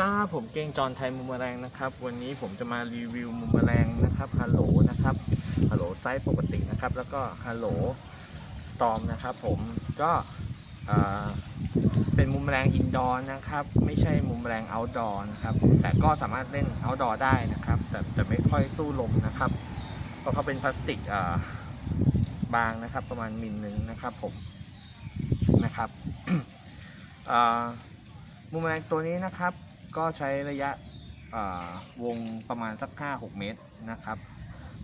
ครับผมเก่งจอนไทยมุมแมลงนะครับ วันนี้ผมจะมารีวิวมุมแมลงนะครับฮัลโหลนะครับฮัลโหลไซส์ปกตินะครับ แล้วก็ฮัลโหลสตอมนะครับ ผมก็เป็นมุมแมลงอินดอร์นะครับ ไม่ใช่มุมแมลงเอาท์ดอร์นะครับ แต่ก็สามารถเล่นเอาท์ดอร์ได้นะครับ แต่จะไม่ค่อยสู้ลมนะครับเพราะเขาเป็นพลาสติกบางนะครับ ประมาณมิลนึงนะครับ ผมนะครับมุมแมลงตัวนี้นะครับ ก็ใช้ระยะวงประมาณสัก 5-6 เมตรนะครับ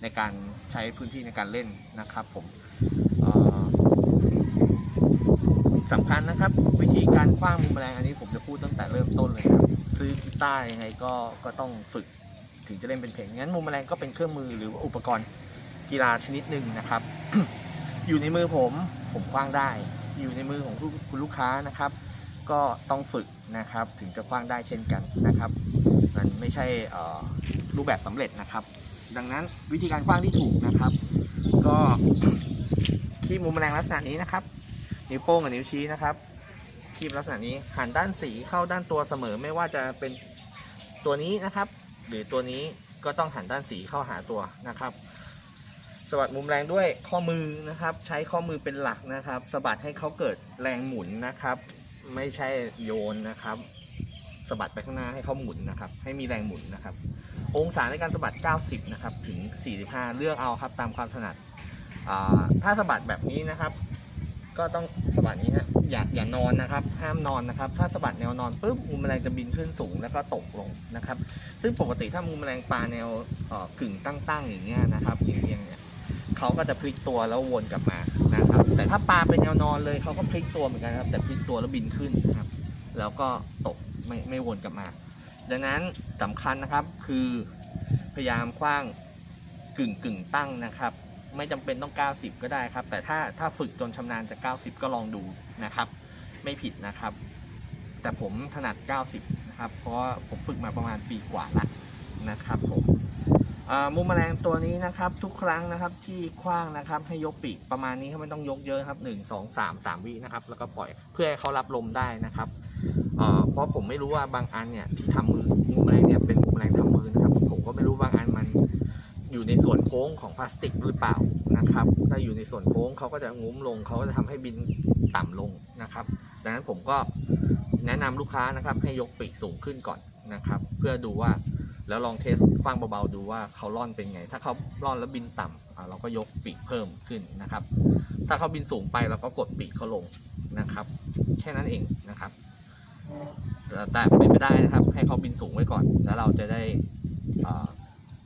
ในการใช้พื้นที่ในการเล่นนะครับผมสำคัญนะครับ วิธีการคว้างมุมแมลงอันนี้ผมจะพูดตั้งแต่เริ่มต้นเลยครับซื้อกีตาร์ยังไงก็ก็ต้องฝึกถึงจะเล่นเป็นเพลงงั้นมุมแมลงก็เป็นเครื่องมือหรือว่าอุปกรณ์กีฬาชนิดหนึ่งนะครับ อยู่ในมือผมผมคว้างได้ อยู่ในมือของคุณลูกค้านะครับ ก็ต้องฝึกนะครับถึงจะคว้างได้เช่นกันนะครับ มันไม่ใช่รูปแบบสำเร็จนะครับ ดังนั้นวิธีการคว้างที่ถูกนะครับ ก็คีบมุมแมลงลักษณะนี้นะครับ นิ้วโป้งกับนิ้วชี้นะครับคีบลักษณะนี้หันด้านสีเข้าด้านตัวเสมอไม่ว่าจะเป็นตัวนี้นะครับ หรือตัวนี้ก็ต้องหันด้านสีเข้าหาตัวนะครับสะบัดมุมแรงด้วยข้อมือนะครับ ใช้ข้อมือเป็นหลักนะครับสะบัดให้เขาเกิดแรงหมุนนะครับ ไม่ใช่โยนนะครับสะบัดไปข้างหน้าให้เขาหมุนนะครับ ให้มีแรงหมุนนะครับ องศาในการสะบัด 90 นะครับ ถึง 45 เลือกเอาครับตามความถนัดถ้าสะบัดแบบนี้นะครับ ก็ต้องสะบัดนี้นะอย่าอย่านอนนะครับ ห้ามนอนนะครับ ถ้าสะบัดแนวนอนปุ๊บมุมแมลงจะบินขึ้นสูงแล้วก็ตกลงนะครับ ซึ่งปกติถ้ามุมแมลงปลาแนวเอ่อกึ่งตั้งๆอย่างเงี้ยนะครับเอียงๆเนี่ยเขาก็จะพลิกตัวแล้ววนกลับมา แต่ถ้าปลาเป็นแนวนอนเลยเขาก็พลิกตัวเหมือนกันครับ แต่พลิกตัวแล้วบินขึ้นนะครับ แล้วก็ตกไม่ไม่วนกลับมา ดังนั้นสำคัญนะครับคือพยายามคว้างกึ่งกึ่งตั้งนะครับ ไม่จำเป็นต้อง 90 ก็ได้ครับ แต่ถ้าถ้าฝึกจนชำนาญจะ 90 ก็ลองดูนะครับ ไม่ผิดนะครับ แต่ผมถนัด 90 นะครับ เพราะผมฝึกมาประมาณปีกว่าละนะครับผม มุมแมลงตัวนี้นะครับ ทุกครั้งนะครับที่คว้างนะครับ ให้ยกปีกประมาณนี้ครับไม่ต้องยกเยอะครับ 1 2 3 3วินะครับ แล้วก็ปล่อยเพื่อให้เขารับลมได้นะครับเพราะผมไม่รู้ว่าบางอันเนี่ยที่ทำมือมุมแมลงเนี่ยเป็นมุมแมลงทำมือนะครับ ผมก็ไม่รู้บางอันมันอยู่ในส่วนโค้งของพลาสติกหรือเปล่านะครับ ถ้าอยู่ในส่วนโค้งเขาก็จะงุ้มลงเขาก็จะทำให้บินต่ำลงนะครับ ดังนั้นผมก็แนะนำลูกค้านะครับให้ยกปีกสูงขึ้นก่อนนะครับ เพื่อดูว่า แล้วลองเทสคว้างเบาๆดูว่าเขาล่อนเป็นไง ถ้าเขาล่อนแล้วบินต่ำอ่าเราก็ยกปีกเพิ่มขึ้นนะครับ ถ้าเขาบินสูงไปเราก็กดปีกเขาลงนะครับ แค่นั้นเองนะครับแต่เป็นไปได้นะครับ ให้เขาบินสูงไว้ก่อน แล้วเราจะได้อ่อ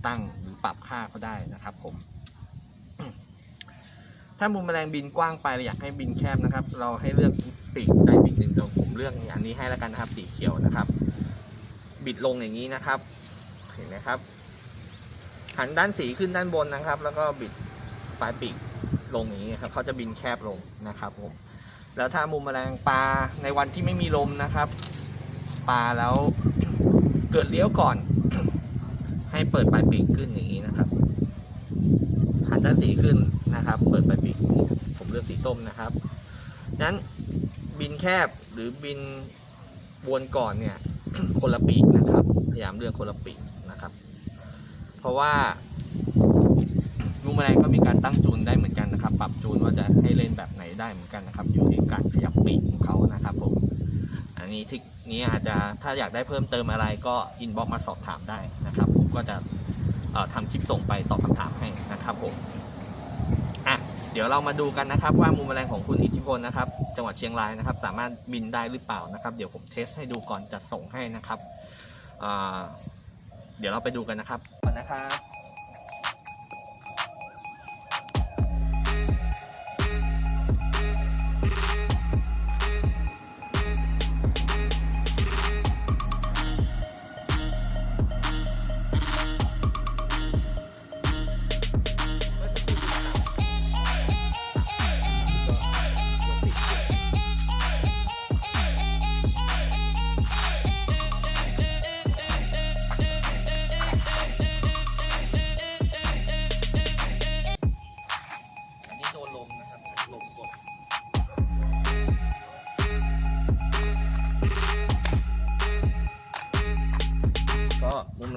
ตั้งหรือปรับค่าเขาได้นะครับผมถ้ามุมแมลงบินกว้างไปเราอยากให้บินแคบนะครับ เราให้เลือกปีกได้ปีกหนึ่งเดี๋ยวผมเลือกอันนี้ให้แล้วกันนะครับ สีเขียวนะครับ บิดลงอย่างนี้นะครับ ห็นไหมครับ หันด้านสีขึ้นด้านบนนะครับ แล้วก็บิดปลายปีกลงอย่างนี้ครับเขาจะบินแคบลงนะครับผมแล้วถ้ามุมแมลงปลาในวันที่ไม่มีลมนะครับ ปลาแล้วเกิดเลี้ยวก่อน ให้เปิดปลายปีกขึ้นอย่างนี้นะครับหันด้านสีขึ้นนะครับ เปิดปลายปีกผมเลือกสีส้มนะครับนั้นบินแคบหรือบินวนก่อนเนี่ยคนละปีกนะครับพยายามเลือกคนละปีก เพราะว่ามุมแมลงก็มีการตั้งจูนได้เหมือนกันนะครับ ปรับจูนว่าจะให้เล่นแบบไหนได้เหมือนกันนะครับ อยู่ที่การขยับปีกของเขานะครับผมอันนี้ที่นี้อาจจะถ้าอยากได้เพิ่มเติมอะไรก็อินบ็อกมาสอบถามได้นะครับ ผมก็จะเอ่อทำคลิปส่งไปตอบคำถามให้นะครับผมอะเดี๋ยวเรามาดูกันนะครับ ว่ามุมแมลงของคุณอิทธิพลนะครับ จังหวัดเชียงรายนะครับ สามารถบินได้หรือเปล่านะครับ เดี๋ยวผมเทสให้ดูก่อนจัดส่งให้นะครับ เดี๋ยวเราไปดูกันนะครับก่อนนะครับ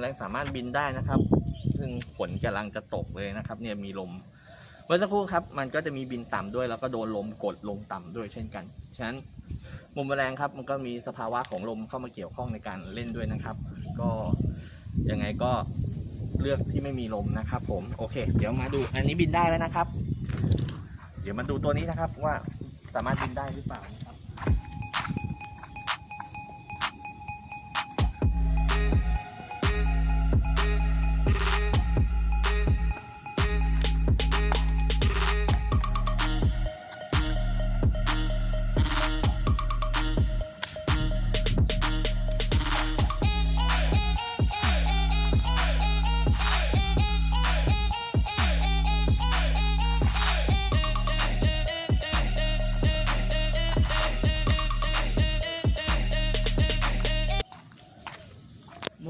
แรงสามารถบินได้นะครับ ซึ่งฝนกำลังจะตกเลยนะครับ เนี่ยมีลมเมื่อสักครู่ครับ มันก็จะมีบินต่ำด้วย แล้วก็โดนลมกดลงต่ำด้วยเช่นกัน ฉะนั้นมุมแมลงครับ มันก็มีสภาวะของลมเข้ามาเกี่ยวข้องในการเล่นด้วยนะครับ ก็ยังไงก็เลือกที่ไม่มีลมนะครับ ผม โอเค เดี๋ยวมาดู อันนี้บินได้แล้วนะครับ เดี๋ยวมาดูตัวนี้นะครับว่าสามารถบินได้หรือเปล่านะครับ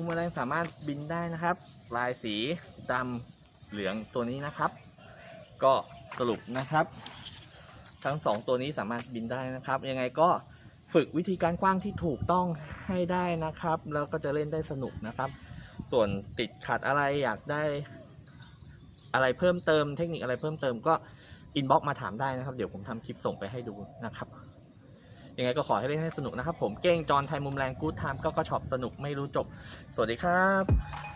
แมลงสามารถบินได้นะครับ ลายสีดำเหลืองตัวนี้นะครับ ก็สรุปนะครับ ทั้งสองตัวนี้สามารถบินได้นะครับ ยังไงก็ฝึกวิธีการคว้างที่ถูกต้องให้ได้นะครับ แล้วก็จะเล่นได้สนุกนะครับ ส่วนติดขัดอะไรอยากได้อะไรเพิ่มเติมเทคนิคอะไรเพิ่มเติมก็อินบ็อกมาถามได้นะครับ เดี๋ยวผมทำคลิปส่งไปให้ดูนะครับ ยังไงก็ขอให้เล่นให้สนุกนะครับผมเก้งจอนไทยมุมแรงกู๊ดไทม์ก็ก็ช็อปสนุกไม่รู้จบ สวัสดีครับ